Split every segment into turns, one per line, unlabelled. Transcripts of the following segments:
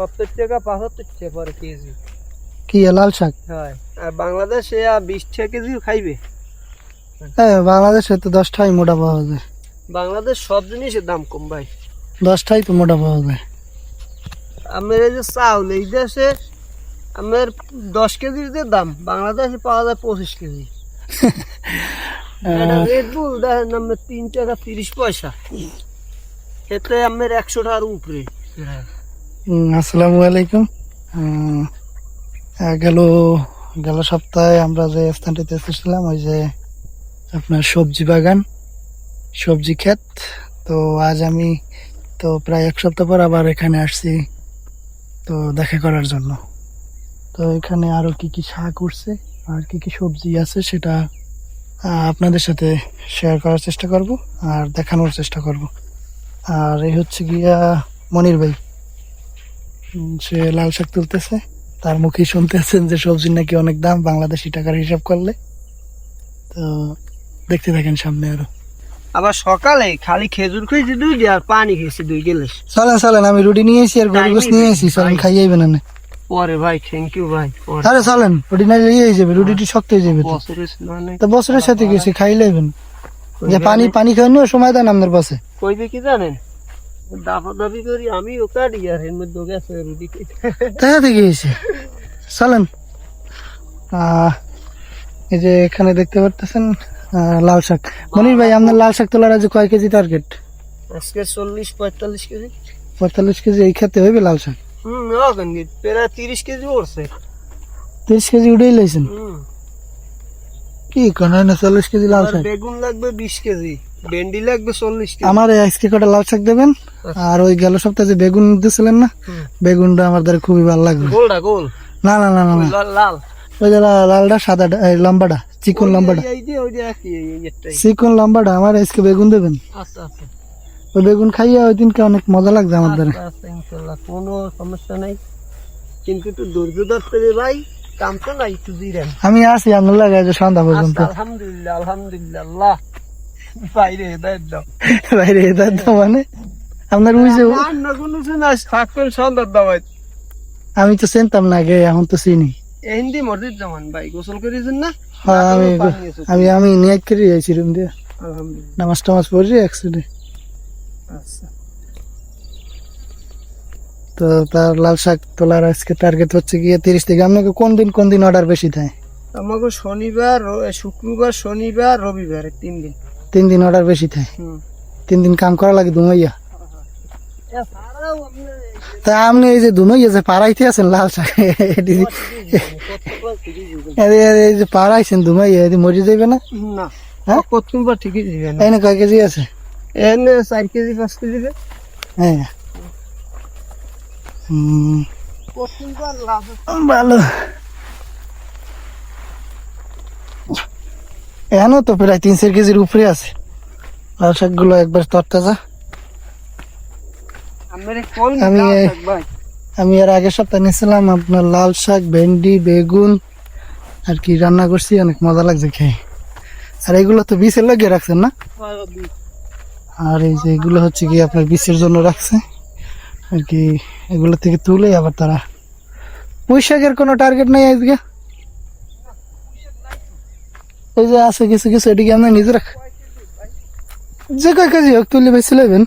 সত্তর টাকা পঁচাত্তর টাকা পরে কেজি।
কি লাল শাক?
হয়। আর বাংলাদেশে বিশ টাকা কেজিও খাইবে।
হ্যাঁ বাংলাদেশে তো দশটাই মোটা পাওয়া যায়।
বাংলাদেশ সব জিনিসের দাম কম ভাই।
দশটাই তো মোটা পাওয়া যায়।
আমার এই যে চাউল এই দেশে আমার দশ কেজির যে দাম বাংলাদেশে পাওয়া যায় পঁচিশ কেজি। রেড দেখেন আমার তিন টাকা তিরিশ পয়সা। এতে আমার একশো টাকার উপরে।
আসসালামু আলাইকুম। গেল গেল সপ্তাহে আমরা যে স্থানটিতে এসেছিলাম, ওই যে আপনার সবজি বাগান, সবজি ক্ষেত। তো আজ আমি তো প্রায় এক সপ্তাহ পর আবার এখানে আসছি, তো দেখা করার জন্য। তো এখানে আরও কি কি শাক উঠছে, আর কি কি সবজি আছে সেটা আপনাদের সাথে শেয়ার করার চেষ্টা করব আর দেখানোর চেষ্টা করব। আর এই হচ্ছে গিয়া মনির ভাই। সে লাল শাক তুলতেছে। তার মুখে শুনতেছেন যে সবজির নাকি অনেক দাম বাংলাদেশি টাকার হিসাব করলে। তো দেখতে থাকেন সামনে আরও।
আবার সকালে খালি খেজুর খেয়েছি দুই দিয়ে আর পানি খেয়েছি দুই গেলাস।
চলেন চলেন আমি রুটি নিয়ে এসেছি আর গরু গোস নিয়ে এসেছি। চলেন খাইয়ে না
পরে ভাই থ্যাংক ইউ ভাই
আরে চলেন রুটি না ইয়ে হয়ে যাবে রুটিটি শক্ত হয়ে যাবে তো।
বছরের
সাথে গেছি খাইলেবেন যে পানি পানি খাওয়ানি সময় দেন আপনার পাশে
কইবে কি জানেন? দাফা দাবি করি আমি ও কাটি আর এর মধ্যে গেছে রুটি
দেখা থেকে এসে চলেন এই যে এখানে দেখতে পারতেছেন লাল শাক। মনির ভাই আপনার লাল শাক তোলার আজ কয় কেজি টার্গেট
আজকে চল্লিশ পঁয়তাল্লিশ কেজি।
পঁয়তাল্লিশ কেজি এই খেতে হইবে লাল শাক?
হুম প্রায় তিরিশ কেজি উঠছে
তিরিশ কেজি উঠেই লাইছেন?
হুম।
কি কোন না চল্লিশ কেজি লাল শাক?
বেগুন লাগবে বিশ কেজি। ভেন্ডি লাগবে চল্লিশ
আমার আজকে কটা লাল শাক দেবেন আর ওই গেল সপ্তাহে যে বেগুন দিয়েছিলেন না বেগুনটা আমার দ্বারা খুবই ভালো লাগবে।
গোলটা গোল?
না না না না
লাল-
ওই যে লালটা সাদাটা এই লম্বাটা চিকন লম্বাটা। চিকন লম্বাটা আমার আজকে বেগুন দেবেন।
আচ্ছা আচ্ছা।
ওই বেগুন খাইয়া ওই দিনকে অনেক মজা লাগছে আমার দ্বারা।
আচ্ছা, আচ্ছা, কোনো সমস্যা নাই। কিন্তু একটু ধৈর্য ধরতে ভাই কাম তো নাই একটু দিলেন
আমি আছি আপনার লাগাই যে সন্ধ্যা পর্যন্ত।
আচ্ছা, আলহামদুলিল্লাহ আলহামদুলিল্লাহ বাইরে হেদায়ত দাও
বাইরে মানে? আপনার
দাওয়াত
আমি তো চিনতাম না আগে এখন তো চিনি।
হিন্দি মসজিদ জামান ভাই গোসল করেছেন না?
হ্যাঁ আমি আমি আমি নিয়ে করে যাইছি রুম দিয়ে। নামাজ টামাজ একসাথে।
আচ্ছা।
তো তার লাল শাক তোলার আজকে টার্গেট হচ্ছে গিয়ে তিরিশ থেকে। আপনাকে কোন দিন কোন দিন অর্ডার বেশি দেয়?
আমাকে শনিবার শুক্রবার শনিবার রবিবার তিন দিন।
তিন দিন অর্ডার বেশি
হুম।
তিন দিন কাম করা লাগে দুমাইয়া। তা আপনি এই যে দুমাইয়া যে পাড়াইতে আছেন লাল শাক এটি এই যে পাড়াইছেন দুমাইয়া এদি মরি যাইবে না? হ্যাঁ?
কতবার ঠিকই দিবেন
এনে কয় কেজি আছে?
এনে চার কেজি পাঁচ কেজি দিবে।
হ্যাঁ। ভালো। এখনও তো প্রায় তিন চার কেজির উপরে আছে। লাল শাকগুলো একবার তরতাজা আমি আমি এর আগের সপ্তাহে নিয়েছিলাম আপনার লাল শাক ভেন্ডি বেগুন আর কি রান্না করছি অনেক মজা লাগছে খেয়ে। আর এগুলো তো বিষের লাগিয়ে রাখছেন না? আর এই যে এগুলো হচ্ছে কি আপনার বিষের জন্য রাখছে। আর কি এগুলো থেকে তুলে আবার তারা। পুঁই শাকের কোনো টার্গেট নেই আজকে? এই যে আছে কিছু কিছু এটিকে আপনার নিজে রাখ যে কয় কেজি হোক তুলে বেশি লইবেন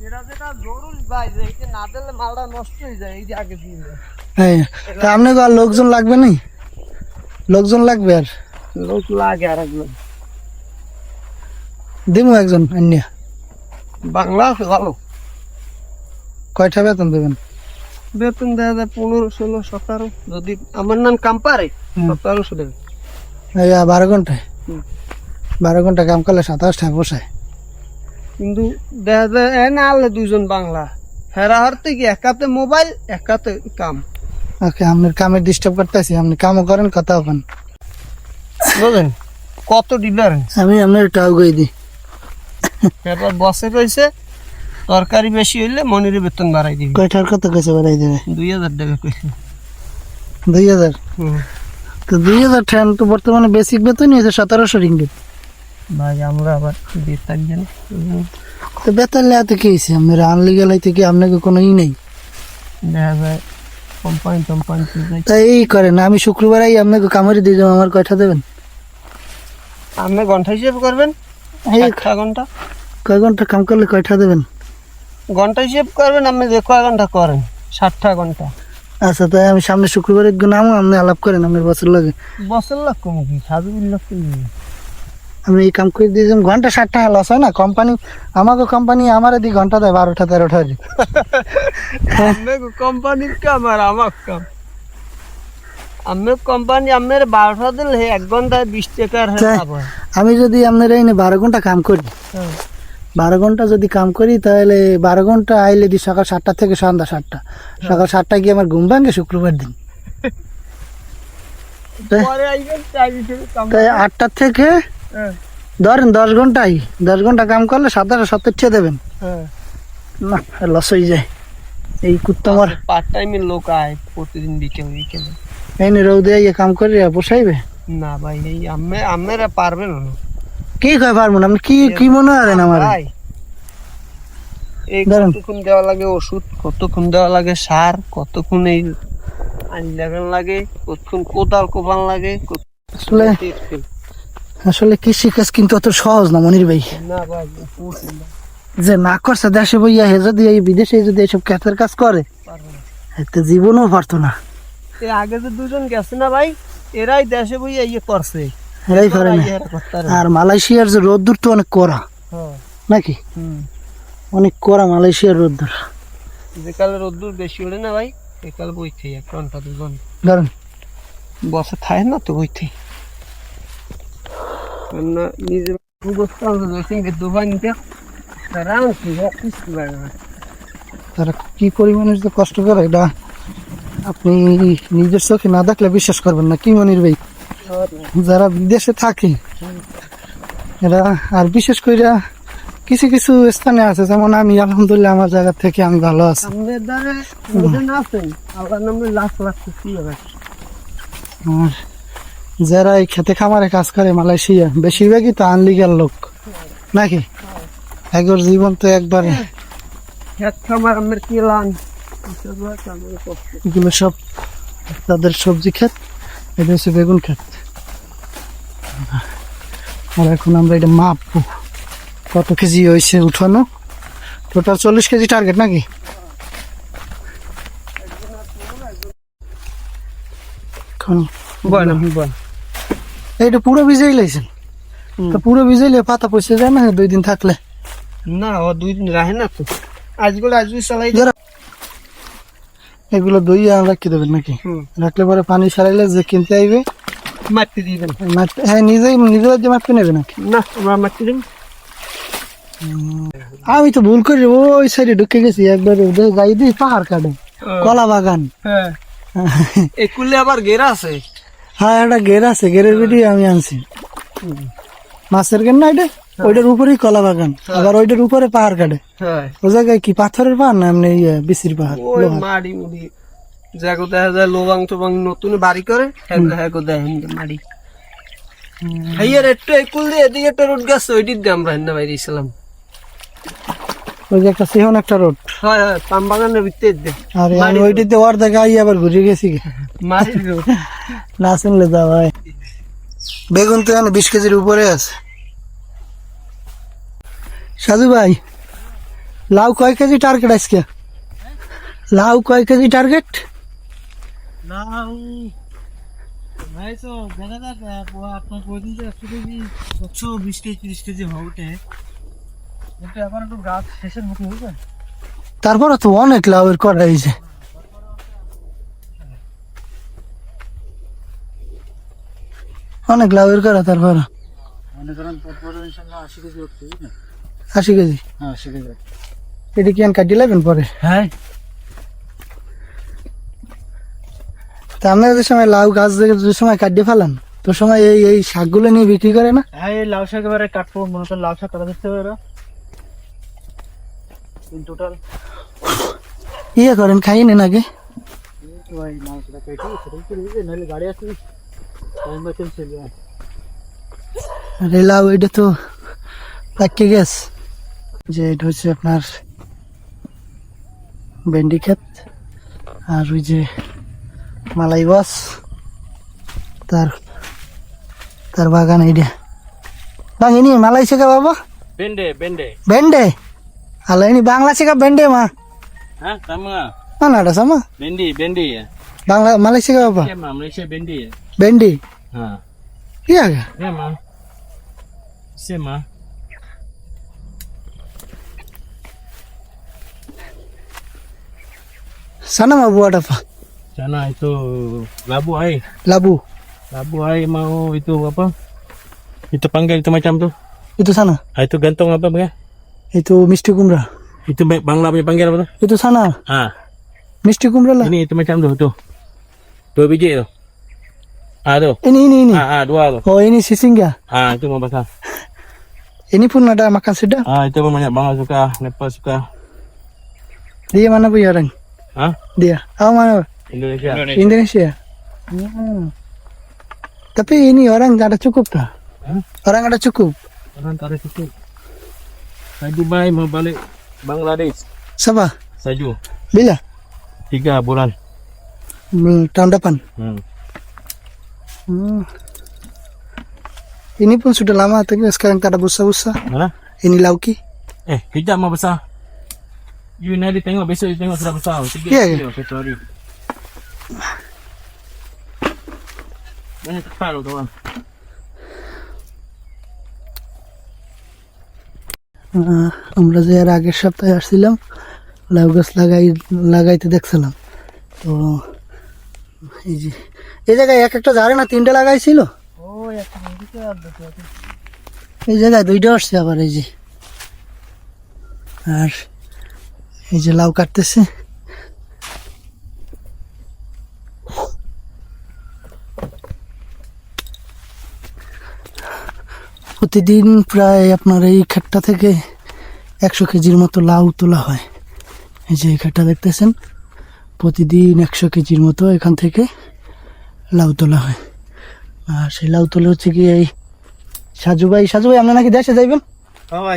যেটা যেটা ভাই যে এই না দিলে মালটা নষ্ট যায় এই যে আগে দিয়ে দেয়।
তা আপনাকে আর লোকজন লাগবে না? লোকজন লাগবে আর?
লোক লাগে আর একজন
দিমু একজন অন্য।
বাংলা ভালো।
কয়টা বেতন দেবেন?
বেতন দেওয়া যায় পনেরো ষোলো সতেরো। যদি আমার নাম কাম পারে
হুম।
সতেরোশো দেবে
বারো ঘন্টায়। বারো ঘণ্টা কাম করলে সাতাশ টাকা পোষায়
কিন্তু দেখা যায় এ না আনলে দুজন বাংলা। হেরা হারতে কি একাতে মোবাইল একাতে কাম।
ওকে আপনার কামে ডিস্টার্ব করতেছি আপনি কামও করেন কথা হবেন
বুঝলেন? কত ডিফারেন্স
আমি আপনার টাও গই দিই
এবার বসে কইছে তরকারি বেশি হইলে মনির বেতন বাড়াই দিবি।
কয়টার কত কইছে বাড়াই দেবে?
দুই হাজার টাকা কইছে।
দুই হাজার?
হুম।
তো দুই হাজার ট্রেন তো বর্তমানে বেসিক বেতনই হয়েছে সতেরোশো রিঙ্গিত
ভাই আমরা আবার দিয়ে থাকবে
তো বেতন লেয়াতে কি হয়েছে? আপনার আনলিগাল হইতে কি আপনাকে কোনো ই নেই?
দেখা যায় কোম্পানি টোম্পানি
তাই এই করেন আমি শুক্রবার আই আপনাকে কামড়ে দিয়ে যাব আমার কয়টা দেবেন?
আপনি ঘণ্টা হিসেব করবেন?
এই
ষাটটা ঘণ্টা?
কয় ঘণ্টা কাম করলে কয়টা দেবেন?
ঘণ্টা হিসেব করবেন আপনি যে কয় ঘণ্টা করেন? ষাটটা ঘণ্টা।
আচ্ছা তাই আমি সামনে শুক্রবার দিন নামো আপনি আলাপ করেন আমার বছর লাগে।
বছর লাখ কম কি? লাখ কম
আমি এই কাম করে দিয়েছি ঘণ্টা ষাট টাকা লস হয় না? কোম্পানি আমাকে কোম্পানি আমার দি ঘণ্টা দেয় বারোটা তেরোটা
কোম্পানির কাম আর আমার কাম। আমি কোম্পানি আমার বারোটা দিলে এক ঘন্টায় বিশ টাকার
আমি যদি আপনার এই বারো ঘণ্টা কাম করি
হ্যাঁ।
বারো ঘণ্টা যদি কাম করি তাহলে বারো ঘণ্টা আইলে দি সকাল সাতটা থেকে সন্ধ্যা সাতটা। সকাল সাতটায় গিয়ে আমার ঘুম ভাঙে শুক্রবার দিন। তাই? আটটা থেকে
হ্যাঁ,
ধরেন দশ ঘন্টাই দশ ঘণ্টা কাম করলে সাতটা সত্তর ছেড়ে দেবেন।
হ্যাঁ।
না লস হয়ে যায়। এই কুত্তা আমার।
পার্ট টাইমের লোক আয় প্রতিদিন বিকেল বিকেলে।
এই রৌদে কাম করে বসাইবে।
না ভাই এই আমি আমরা পারবেন না।
কি কয় পারব না? আপনি কি কি মনে করেন আমার?
এই কতক্ষণ দেওয়া লাগে ওষুধ? কতক্ষণ দেওয়া লাগে সার? কতক্ষণ এই আনি লাগান লাগে? কতক্ষণ কোদাল কোপান লাগে?
আসলে আসলে কৃষি কাজ কিন্তু অত সহজ না মনির ভাই।
না ভাই
যে না করছে দেশে বইয়া হে যদি এই বিদেশে যদি এইসব ক্ষেতের কাজ করে
না।
এতে জীবনও পারতো না।
আগে যে দুজন গেছে না ভাই এরাই দেশে বইয়া ইয়ে করছে।
এরাই পারে না। আর মালয়েশিয়ার যে রোদ্দুর তো অনেক কড়া
হ্যাঁ,
নাকি। অনেক কড়া মালয়েশিয়ার রোদ্দুর।
যে কালে রোদ্দুর বেশি হলে না ভাই এ কাল বইতে এক ঘণ্টা দু ঘণ্টা।
ধরেন।
বসে থাকে না তো বইতে। না নিজে
তারা কি পরিমাণে যে কষ্ট করে এটা আপনি নিজের চোখে না দেখলে বিশ্বাস করবেন না। কি মনির ভাই? যারা বিদেশে থাকে এরা আর বিশেষ করে কিছু কিছু স্থানে আছে যেমন আমি আলহামদুলিল্লাহ আমার জায়গা থেকে আমি ভালো আছি। যারা এই খেতে খামারে কাজ করে মালয়েশিয়া বেশিরভাগই তো আনলিগাল লোক নাকি? একবার জীবন তো একবারে
খেত
এগুলো সব তাদের সবজি ক্ষেত এটা হচ্ছে বেগুন ক্ষেত আর এখন আমরা এটা মাপবো। কত কেজি হয়েছে উঠানো? টোটাল চল্লিশ কেজি টার্গেট নাকি? এইটা পুরো ভিজাই লাইছেন? তো পুরো ভিজাইলে পাতা পচে যায় না দুই দিন থাকলে?
না ও দুই দিন রাহে না তো। আজগুলো আজকে চালাই
এগুলো দই রাখতে দেবেন নাকি? রাখলে পরে পানি সারাইলে যে কিনতে আইবে
মারতে দিবেন
হ্যাঁ নিজেই নিজের যে মাপতে নেবে নাকি?
না আমরা মারতে দিন
আমি তো ভুল করি ওই সাইডে ঢুকে গেছি একবার দিই পাহাড় কাটে কলা বাগান।
হ্যাঁ। এই কুলে আবার ঘেরা আছে?
হ্যাঁ একটা গের আছে গেরের ভিডিও আমি আনছি। মাছের গের না এটা? ওইটার উপরেই কলা বাগান আবার ওইটার উপরে পাহাড় কাটে।
হ্যাঁ।
ও জায়গায় কি পাথরের পাহাড় না এমনি ইয়ে বিসির পাহাড়
যাগো দেখা যায় লোবাং টোবাং নতুন বাড়ি করে হ্যাগো দেয় মাড়ি হাইয়ার একটু একুল দিয়ে এদিকে একটা রোড গেছে ওইটির দিয়ে আমরা হিন্দে বাইরে ছিলাম
ওই যে একটা সিহন একটা রোড।
হয় হয় পাম বাগানের ভিতরে দে।
আর ওর দেখা আই আবার ঘুরে গেছি
রোড
না শুনলে যা ভাই। বেগুন তো বিশ কেজির উপরে আছে। সাধু ভাই লাউ কয় কেজি টার্গেট আজকে? লাউ কয় কেজি টার্গেট
ভাই তো দেখা যাক আপনার প্রতিদিন তো একশো কেজি একশো বিশ কেজি তিরিশ কেজি হবে ওঠে। কিন্তু এখন একটু গাছ শেষের মুখে বুঝলেন?
তারপরে তো অনেক লাউয়ের করা হয়েছে। অনেক লাউয়ের করা তারপর।
আশি কেজি
আশি কেজি।
হ্যাঁ আশি কেজি
এটি কি কাটি লাগবেন পরে?
হ্যাঁ।
তা আপনারা যে সময় লাউ গাছ যে সময় কাটিয়ে ফেলান তো সময় এই এই শাকগুলো নিয়ে বিক্রি করে না?
হ্যাঁ এই লাউ শাক এবারে কাটবো মনে করেন লাউ শাক কাটা দেখতে ইন টোটাল
ইয়ে করেন খাই নেন আগে। আরে লাউ এটা তো পাকে গেছ যে এটা হচ্ছে আপনার ভেন্ডি ক্ষেত আর ওই যে মালাই বস তার তার বাগান এইটা bang ini malai sih apa
বেন্ডে বেন্ডে
bende kalau ini bangla sih bende mah
হ্যাঁ sama
mana ada sama
বেন্ডি বেন্ডি
bangla malai sih apa
Iya, Ma, Malaysia bendi ya?
bendi
Ha.
iya kah sana
itu labu air.
labu
Labu air mau itu apa? Itu panggil itu macam tuh.
itu sana
Ah, itu gantong apa, Bang?
itu misti kumra
Itu ba- Bangla punya panggil apa tuh?
itu sana
Ah,
misti kumra lah
ini itu macam tuh, tuh. Dua biji tuh. Ah, tuh.
ini ini ini
Ah, ah, dua tuh.
oh ini sisingga
Ah, itu mau basah.
ini pun ada makan sedap
Ah, itu pun banyak Bangla suka, Nepal suka.
dia mana punya orang
Hah?
dia oh mana
Indonesia.
Indonesia Hmm. tapi ini orang nggak ada cukup dah
Hah?
orang ada cukup
Orang tarik itu. Saya Dubai mau balik Bangladesh.
siapa
Saju.
bila
Tiga bulan.
Hmm, tahun depan
Hmm.
Hmm. Ini pun sudah lama, tapi sekarang tak ada busa-busa.
Mana?
Ini lauki.
Eh, kejap mah besar. You nanti tengok besok you tengok sudah besar. Tiga
Ya,
kilo satu hari. Tekal tu orang.
আহ, আমরা যে এর আগের সপ্তাহে আসছিলাম লাউ গাছ লাগাই লাগাইতে দেখছিলাম। তো এই যে এই জায়গায় এক একটা ঝাড়ে না তিনটে লাগাইছিল? এই জায়গায় দুইটা আসছে আবার এই যে। আর এই যে লাউ কাটতেছে। প্রতিদিন প্রায় আপনার এই ক্ষেতটা থেকে একশো কেজির মতো লাউ তোলা হয়। এই যে এই ক্ষেতটা দেখতেছেন প্রতিদিন একশো কেজির মতো এখান থেকে লাউ তোলা হয়। আর সেই লাউ তোলা হচ্ছে কি এই সাজু ভাই সাজু ভাই আপনি নাকি দেশে যাইবেন?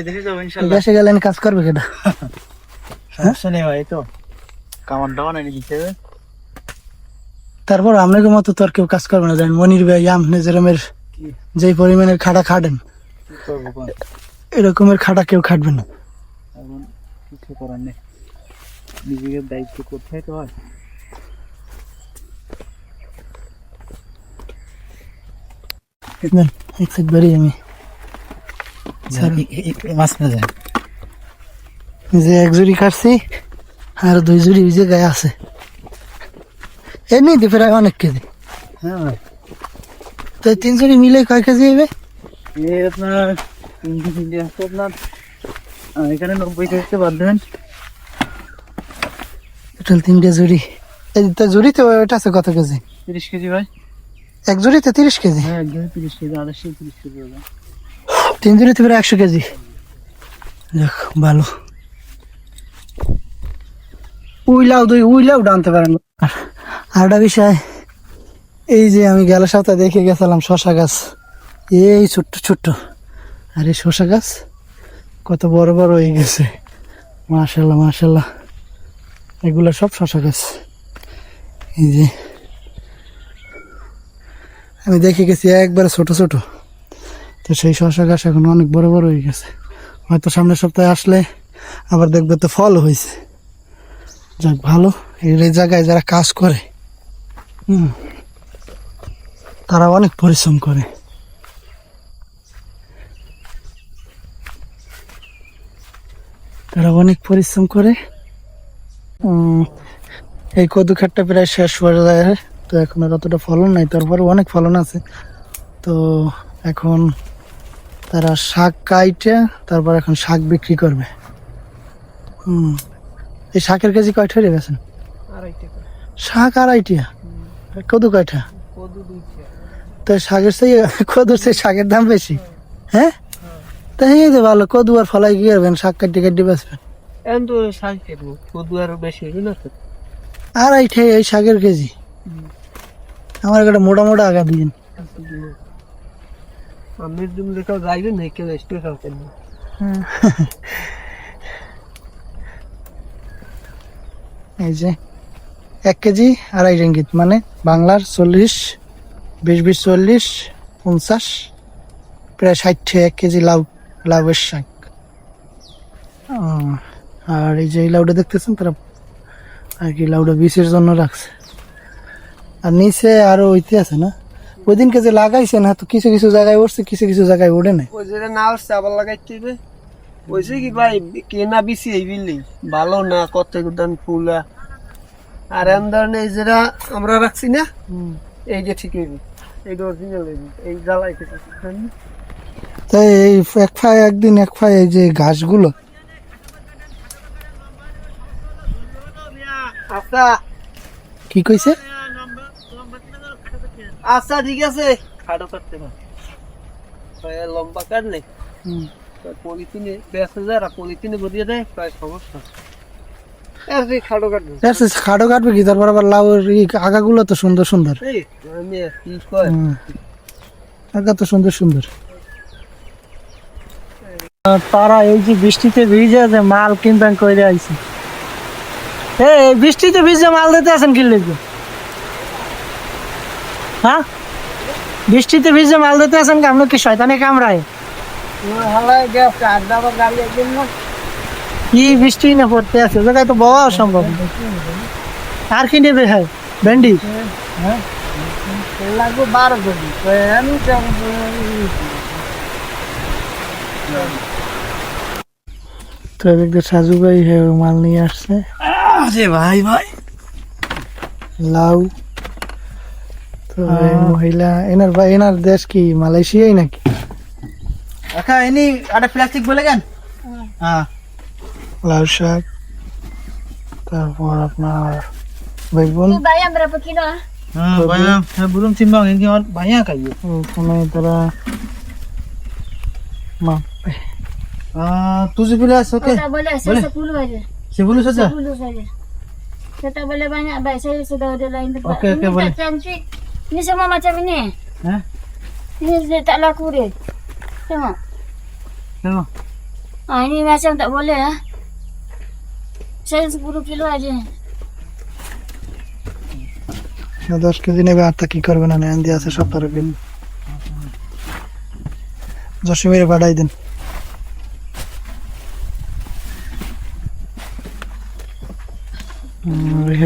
দেখে
দেশে গেলেন কাজ করবে কেটা?
হবে।
তারপর আপনাকে মতো তো আর কেউ কাজ করবে না। জানেন মনির ভাই আপনি যেরমের যেই পরিমাণের খাটা খাটেন এরকমের খাটা কেউ খাটবে না।
এখন কিছু করার নেই। নিজেকে দায়িত্ব করতে তো হয়
এক সাইড বাড়ি আমি।
মাছ না যায়
যে এক জুড়ি কাটছি আর দুই জুড়ি ওই যে গায়ে আছে। এমনি প্রায় অনেক কেজি।
হ্যাঁ
তো তিন জুড়ি মিলে কয় কেজি হবে
আপনার আপনার এখানে নব্বই বাদ দেবেন।
টোটাল তিনটে জুড়ি। এই তো আছে কত কেজি?
তিরিশ কেজি ভাই।
এক জুড়িতে তিরিশ কেজি?
হ্যাঁ তিরিশ কেজি আড়াইশো তিরিশ কেজি
তিন জুড়িতে প্রায় একশো কেজি। দেখ ভালো। উইলাও দুই উইলাও টানতে পারেন। আর আর একটা বিষয় এই যে আমি গেল সপ্তাহে দেখে গেছিলাম শশা গাছ। এই ছোট্ট ছোট্ট। আর এই শশা গাছ, কত বড় বড় হয়ে গেছে। মাশাল্লাহ মাশাল্লাহ। এগুলো সব শশা গাছ। এই যে। আমি দেখে গেছি একবারে ছোট ছোট। তো সেই শশা গাছ এখন অনেক বড় বড় হয়ে গেছে। হয়তো সামনের সপ্তাহে আসলে আবার দেখবে তো ফল হয়েছে। যাক, ভালো। এই জায়গায় যারা কাজ করে, হুম, তারা অনেক পরিশ্রম করে। তারা অনেক পরিশ্রম করে। এই কদু খাটটা প্রায় শেষ হয়ে যায়। তো এখন আর অতটা ফলন নাই তারপরে অনেক ফলন আছে। তো এখন তারা শাক কাইটে তারপর এখন শাক বিক্রি করবে। হুম এই শাকের কেজি কয়টা হয়ে গেছেন শাক আড়াইটিয়া কদু কয়টা? তো শাকের সেই কদুর সেই শাকের দাম বেশি। হ্যাঁ? তা তো ভালো কদু আর ফলাই কি করবেন? শাক কাটি কাটি বেচবেন।
এখন তো শাক কেটবো কদু আরও বেশি না তো।
আড়াইটে এই শাকের কেজি। আমার একটা মোটা মোটা আগা দিন।
আমের জন্য কেউ যাইবে না কেউ খাও কেন
এই যে এক কেজি আড়াই রিঙ্গিত মানে বাংলার চল্লিশ বিশ বিশ চল্লিশ পঞ্চাশ প্রায় ষাট এক কেজি লাউ। লাউয়ের শাক আর এই যে এই লাউটা দেখতেছেন তারা? আর কি লাউটা বিষের জন্য রাখছে। আর নিচে আরও ওইতে আছে না? ওই দিনকে যে লাগাইছে না তো কিছু কিছু জায়গায় উঠছে কিছু কিছু জায়গায় ওঠে নাই।
ওই যেটা না আসছে আবার লাগাইতে হবে বলছে কি ভাই কেনা বেশি এই বিল্ডিং। ভালো না কত গুদান ফুলা। আর এমন ধরনের এই যেটা আমরা রাখছি না এই যে ঠিক এই অরিজিনাল এই জ্বালাই
তাই এই এক ফাই একদিন এক ফাই এই যে ঘাসগুলো।
আচ্ছা।
কি কইছে?
আচ্ছা ঠিক আছে। খাটো কাটতে লম্বা কাট নেই। পলিথিনে বেসে যায় আর পলিথিনে ভরিয়ে দেয় প্রায় সমস্যা। খাটো কাটবে।
খাটো কাটবে কি? তারপর আবার এই আগাগুলো তো সুন্দর সুন্দর। আগা তো সুন্দর সুন্দর। তারা এই যে বৃষ্টিতে ভিজে যে মাল কিনবেন করে আইছে। এই বৃষ্টিতে ভিজে মাল দিতে আছেন কি লিখবে হ্যাঁ? বৃষ্টিতে ভিজে মাল দিতে আছেন কি? আপনি কি শয়তানে কামড়ায়? কি বৃষ্টি না পড়তে আছে? জায়গায় তো বওয়া সম্ভব। আর কি নেবে হ্যাঁ ভেন্ডি?
লাগবে বারো কোটি আমি
তো একদিকে সাজু ভাই হ্যাঁ মাল নিয়ে আসছে।
আরে ভাই ভাই।
লাউ। তো এই মহিলা এনার ভাই এনার দেশ কি মালয়েশিয়াই নাকি?
আচ্ছা এনি একটা প্লাস্টিক বলে কেন? হ্যাঁ।
লাউ শাক। তারপর আপনার বেগুন
Ini bayam berapa kilo? ah?
হ্যাঁ ভাই হ্যাঁ belum timbang ini orang banyak kayu
ওখানে তারা মা
ah tujuh belas oke
Oh, tak boleh, saya sepuluh aja.
sepuluh saja
Sepuluh saja. Saya tak boleh banyak, baik saya sudah ada lain tempat.
Okey, okey,
ini
boleh.
tak cantik. Ini semua macam ini.
Hah?
Ini dia tak laku dia. Tengok.
tengok
Ah, ini macam tak boleh lah. Saya sepuluh kilo aja.
দশ KG নেবে আর তা কি করবে না নেন দিয়ে আছে সব তারা কিন জসিমের পাঠাই দেন উম, এই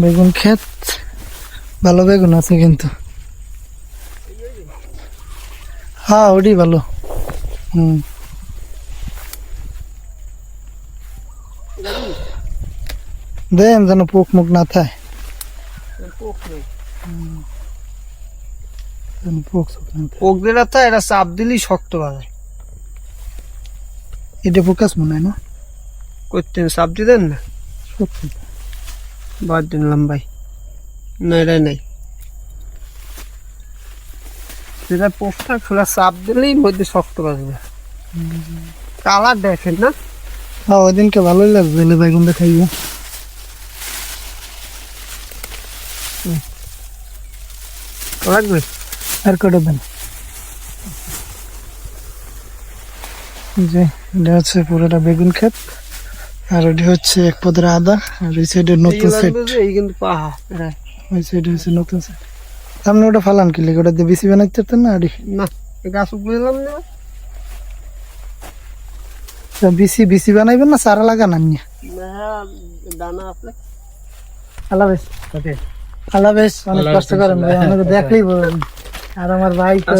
বেগুন ক্ষেত ভালো বেগুন আছে কিন্তু। হ্যাঁ ওটি ভালো। হুম। দেন যেন পোক মুখ না থাকে পোক
দিলে তো এটা চাপ দিলেই শক্ত হবে
এটা ফোকাস মনে হয় না?
করতেন চাপ দিতেন না
সত্যি।
বাদ দিন লম্বাই। না এটা নাই। সেটা পোকটা খোলা চাপ দিলেই মধ্যে শক্ত বাজবে। কালার দেখেন না?
হ্যাঁ ওই দিনকে ভালোই লাগবে এলে বেগুন দেখাইবে
লাগবে?
আর কটা দেন? যে এটা হচ্ছে পুরোটা বেগুন ক্ষেত। আর ওটি হচ্ছে এক পদের আদা আর ওই সাইডে নতুন সেট
এই কিন্তু পাহাড়
ওই সাইডে হচ্ছে নতুন সেট সামনে ওটা ফালান কি লেগে? ওটা দিয়ে বেশি বানাইতে পারতেন না আড়ি
না গাছ বুঝলাম না।
বিসি বিসি বানাইবেন না সারা লাগান আনিয়ে
না দানা
আল্লাহ হাফেজ
ওকে।
আল্লাহ হাফেজ অনেক কষ্ট করেন ভাই আমাকে দেখলেই বলবেন। আর আমার ভাই তো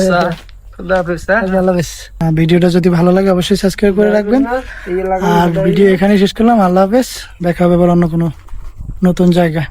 হ্যাঁ?
ভিডিওটা যদি ভালো লাগে অবশ্যই সাবস্ক্রাইব করে রাখবেন। আর ভিডিও এখানে শেষ করলাম। আল্লাহ হাফেজ। দেখা হবে আবার অন্য কোনো নতুন জায়গা